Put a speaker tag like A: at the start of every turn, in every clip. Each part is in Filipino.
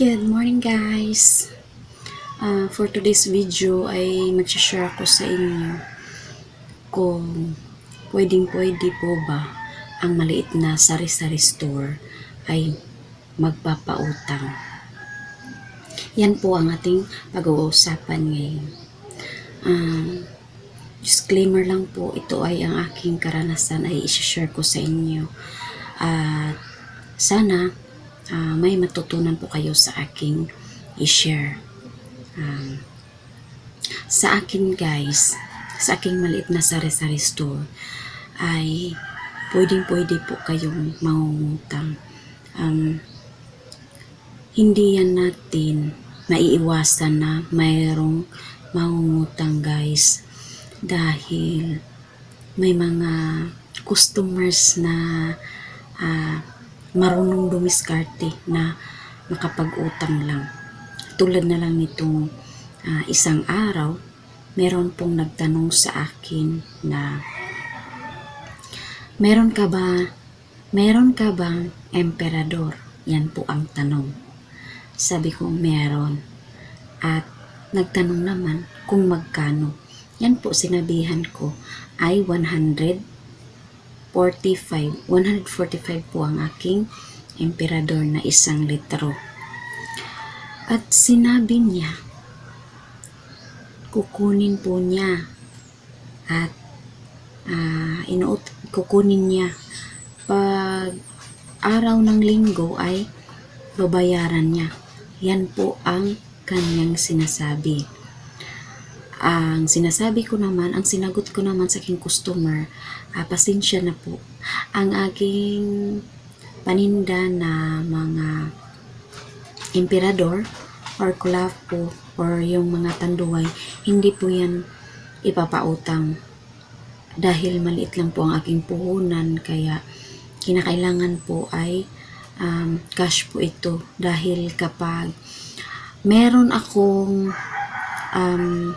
A: Good morning guys! Ah, for today's video ay mag-share ako sa inyo kung pwedeng pwede po ba ang maliit na sari-sari store ay magpapautang. Yan po ang ating pag-uusapan ngayon. Um, disclaimer lang po, ito ay ang aking karanasan ay isi-share ko sa inyo. At sana ah, may matutunan po kayo sa aking i-share. Um, sa akin guys, sa aking maliit na sari-sari store, ay pwedeng pwede po kayong mangungutang. Um, hindi yan natin maiiwasan na mayroong mangungutang guys dahil may mga customers na ah, marunong dumiskarte na makapag-utang lang. Tulad na lang nitong ah, isang araw, meron pong nagtanong sa akin na meron ka ba meron ka bang emperador? Yan po ang tanong. Sabi ko meron. At nagtanong naman kung magkano. Yan po sinabihan ko ay 145. 145 po ang aking emperador na isang litro. At sinabi niya, kukunin po niya at ah, inuut kukunin niya pag araw ng linggo ay babayaran niya. Yan po ang kanyang sinasabi. Ang sinasabi ko naman, ang sinagot ko naman sa aking customer, ah, pasensya na po. Ang aking paninda na mga emperador or kulapo or yung mga tanduay, hindi po yan ipapautang dahil maliit lang po ang aking puhunan kaya kinakailangan po ay um, cash po ito dahil kapag meron akong um,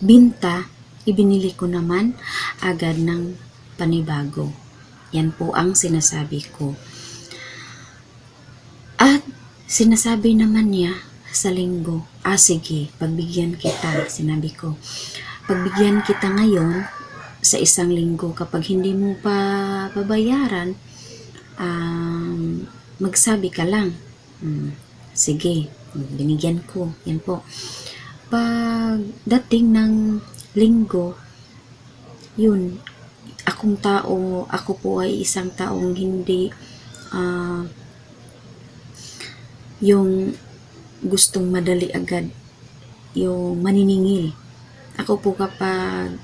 A: binta, ibinili ko naman agad ng panibago. Yan po ang sinasabi ko. At sinasabi naman niya sa linggo, ah sige, pagbigyan kita, sinabi ko. Pagbigyan kita ngayon sa isang linggo kapag hindi mo pa babayaran, um, magsabi ka lang. Hmm, sige, binigyan ko. Yan po. Pag dating ng linggo, yun, akong tao, ako po ay isang taong hindi ah, yung gustong madali agad yung maniningil. Ako po kapag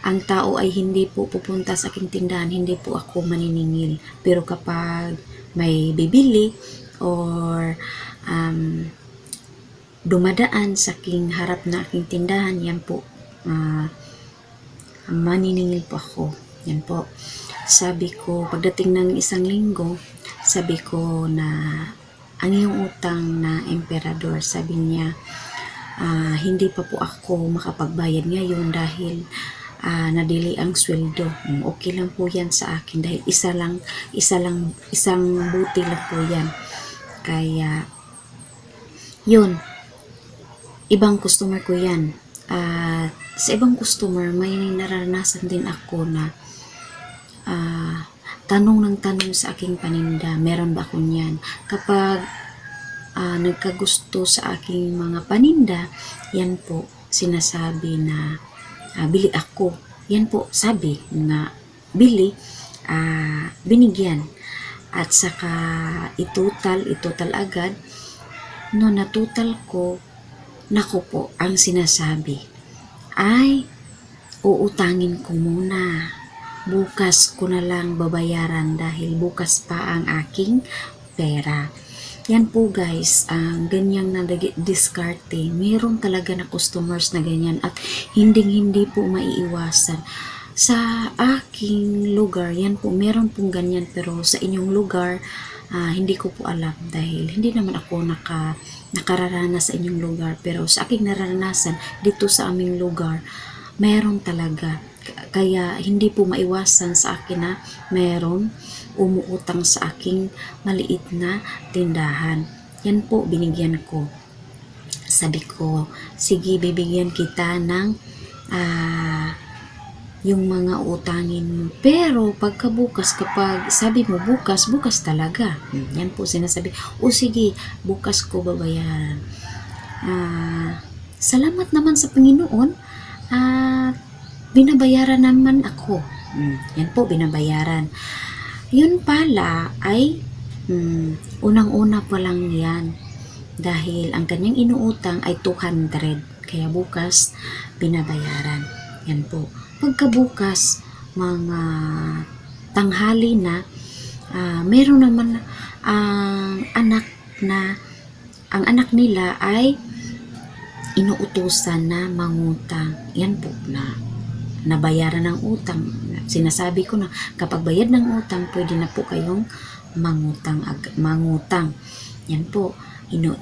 A: ang tao ay hindi po pupunta sa aking tindahan, hindi po ako maniningil. Pero kapag may bibili or um, dumadaan sa aking harap na aking tindahan, yan po, ah, maniningil po ako. Yan po. Sabi ko, pagdating ng isang linggo, sabi ko na ang iyong utang na emperador, sabi niya, ah, hindi pa po ako makapagbayad ngayon dahil ah, nadili ang sweldo. Mm, Okay lang po yan sa akin dahil isa lang, isa lang, isang buti lang po yan. Kaya, yun, ibang customer ko yan. At sa ibang customer, may naranasan din ako na ah, tanong ng tanong sa aking paninda, meron ba ako niyan? Kapag ah, nagkagusto sa aking mga paninda, yan po sinasabi na ah, bili ako. Yan po sabi na bili, ah, binigyan. At saka itutal, itutal agad. No natutal ko, nako po ang sinasabi ay uutangin ko muna bukas ko na lang babayaran dahil bukas pa ang aking pera. Yan po guys, ang ganyang na diskarte, meron talaga na customers na ganyan at hindi hindi po maiiwasan. Sa aking lugar, yan po, meron pong ganyan pero sa inyong lugar, ah, hindi ko po alam dahil hindi naman ako naka, nakararanas sa inyong lugar pero sa aking naranasan dito sa aming lugar, meron talaga kaya hindi po maiwasan sa akin na meron umuutang sa aking maliit na tindahan. Yan po, binigyan ko. Sabi ko, sige, bibigyan kita ng ah, yung mga utangin mo. Pero pagkabukas, kapag sabi mo bukas, bukas talaga. Hmm, Yan po sinasabi. O sige, bukas ko babayaran. Ah, salamat naman sa Panginoon. At binabayaran naman ako. Hmm, Yan po, binabayaran. Yun pala ay hmm, unang-una pa lang yan. Dahil ang kanyang inuutang ay 200. Kaya bukas, binabayaran. Yan po. Pagkabukas, mga tanghali na, ah, meron naman ang anak na, ang anak nila ay inuutusan na mangutang. Yan po na nabayaran ng utang. Sinasabi ko na kapag bayad ng utang, pwede na po kayong mangutang. ag- mangutang. Yan po. Inu,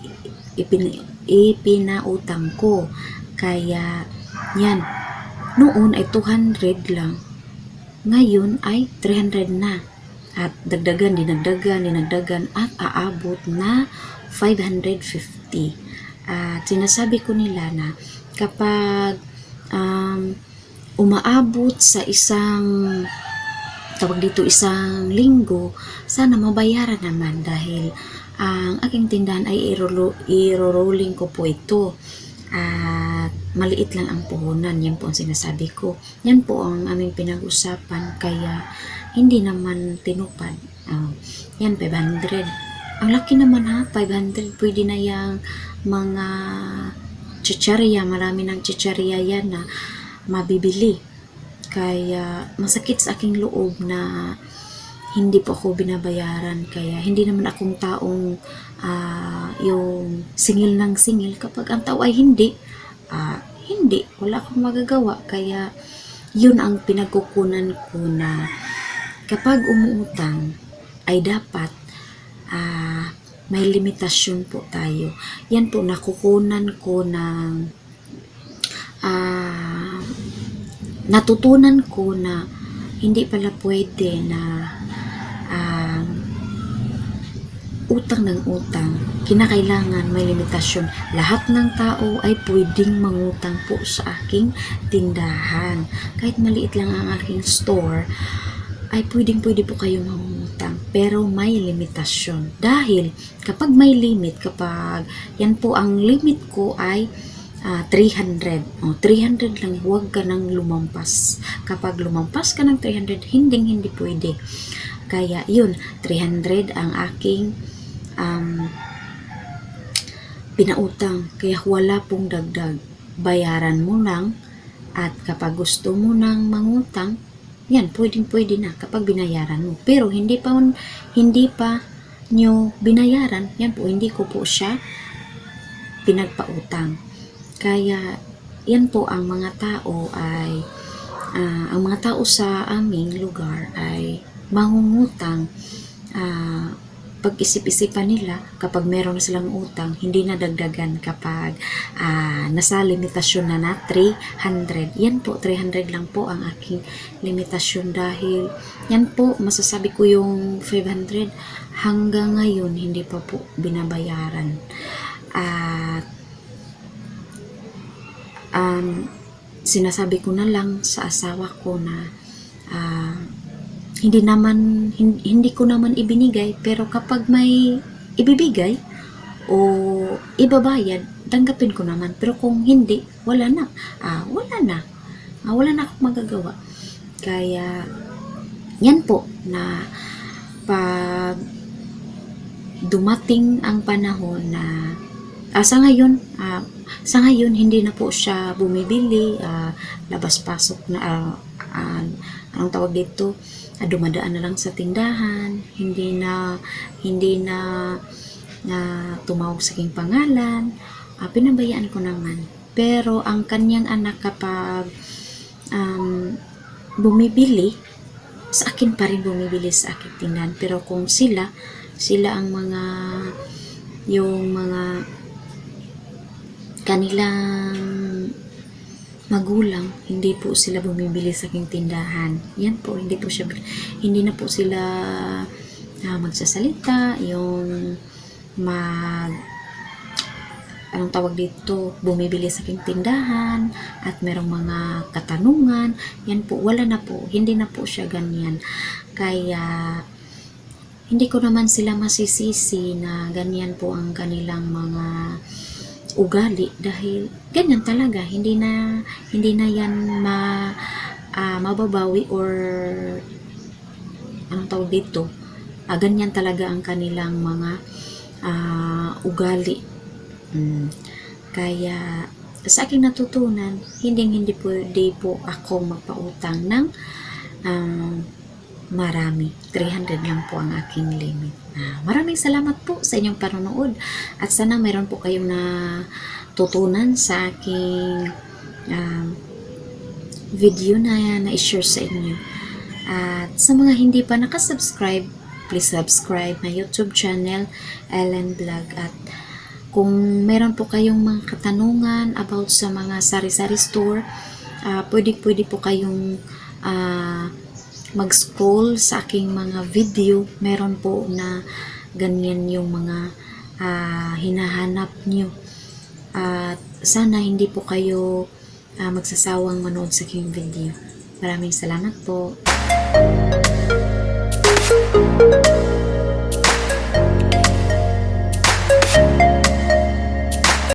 A: ipin, ipinautang ko. Kaya, yan. Noon ay 200 lang. Ngayon ay 300 na. At dagdagan, dinagdagan, dinagdagan at aabot na 550. At sinasabi ko nila na kapag um, umaabot sa isang tawag dito isang linggo, sana mabayaran naman dahil ang aking tindahan ay irolo, iro-rolling ko po ito. At maliit lang ang puhunan, yan po ang sinasabi ko. Yan po ang aming pinag-usapan, kaya hindi naman tinupad. Ah, yan, 500. Ang laki naman ha, 500. Pwede na yung mga chicharia, marami ng chicharia yan na mabibili. Kaya masakit sa aking loob na hindi po ako binabayaran. Kaya hindi naman akong taong ah, yung singil ng singil. Kapag ang tao ay hindi, ah, hindi. Wala akong magagawa. Kaya yun ang pinagkukunan ko na kapag umuutang ay dapat ah, may limitasyon po tayo. Yan po, nakukunan ko ng ah, natutunan ko na hindi pala pwede na ah, utang ng utang. Kinakailangan may limitasyon. Lahat ng tao ay pwedeng mangutang po sa aking tindahan. Kahit maliit lang ang aking store, ay pwedeng pwede po kayo mangutang. Pero may limitasyon. Dahil kapag may limit, kapag yan po ang limit ko ay ah, 300. O, 300 lang, huwag ka nang lumampas. Kapag lumampas ka ng 300, hindi hindi pwede. Kaya yun, 300 ang aking um, pinautang. Kaya wala pong dagdag. Bayaran mo lang at kapag gusto mo nang mangutang, yan, pwedeng pwede na kapag binayaran mo. Pero hindi pa, hindi pa nyo binayaran, yan po, hindi ko po siya pinagpautang. Kaya, yan po ang mga tao ay, ah, ang mga tao sa aming lugar ay mangungutang ah, pag-isip-isipan nila kapag meron na silang utang, hindi na dagdagan kapag ah, nasa limitasyon na na 300. Yan po, 300 lang po ang aking limitasyon dahil yan po, masasabi ko yung 500 hanggang ngayon hindi pa po binabayaran. At um, sinasabi ko na lang sa asawa ko na hindi naman hin- hindi ko naman ibinigay pero kapag may ibibigay o ibabayad tanggapin ko naman. Pero kung hindi wala na. Ah, wala na. Ah, wala na akong magagawa. Kaya yan po na pag dumating ang panahon na ah, sa ngayon ah, sa ngayon hindi na po siya bumibili. Ah, labas-pasok na ah, ah, anong tawag dito ah, dumadaan na lang sa tindahan hindi na hindi na na tumawag sa aking pangalan ah, pinabayaan ko naman. Pero ang kanyang anak kapag um, bumibili sa akin pa rin bumibili sa aking tindahan. Pero kung sila sila ang mga yung mga kanilang magulang, hindi po sila bumibili sa aking tindahan. Yan po, hindi po siya, hindi na po sila ah, magsasalita, yung mag anong tawag dito, bumibili sa aking tindahan at merong mga katanungan, yan po, wala na po, hindi na po siya ganyan. Kaya, hindi ko naman sila masisisi na ganyan po ang kanilang mga ugali dahil ganyan talaga hindi na hindi na yan ma ah, mababawi or anong tawag dito ah, ganyan talaga ang kanilang mga ah, ugali Mm. kaya sa aking natutunan hindi hindi pwede po ako magpautang ng ah, marami 300 lang po ang aking limit Ah, maraming salamat po sa inyong panonood at sana mayroon po kayong na tutunan sa aking um, video na na-share sa inyo. At sa mga hindi pa nakasubscribe, please subscribe my YouTube channel, Ellen Vlog. At kung meron po kayong mga katanungan about sa mga sari-sari store, ah, pwede-pwede po kayong ah, mag-scroll sa aking mga video. Meron po na ganyan yung mga ah, hinahanap nyo. At sana hindi po kayo ah, magsasawang manood sa aking video. Maraming salamat po.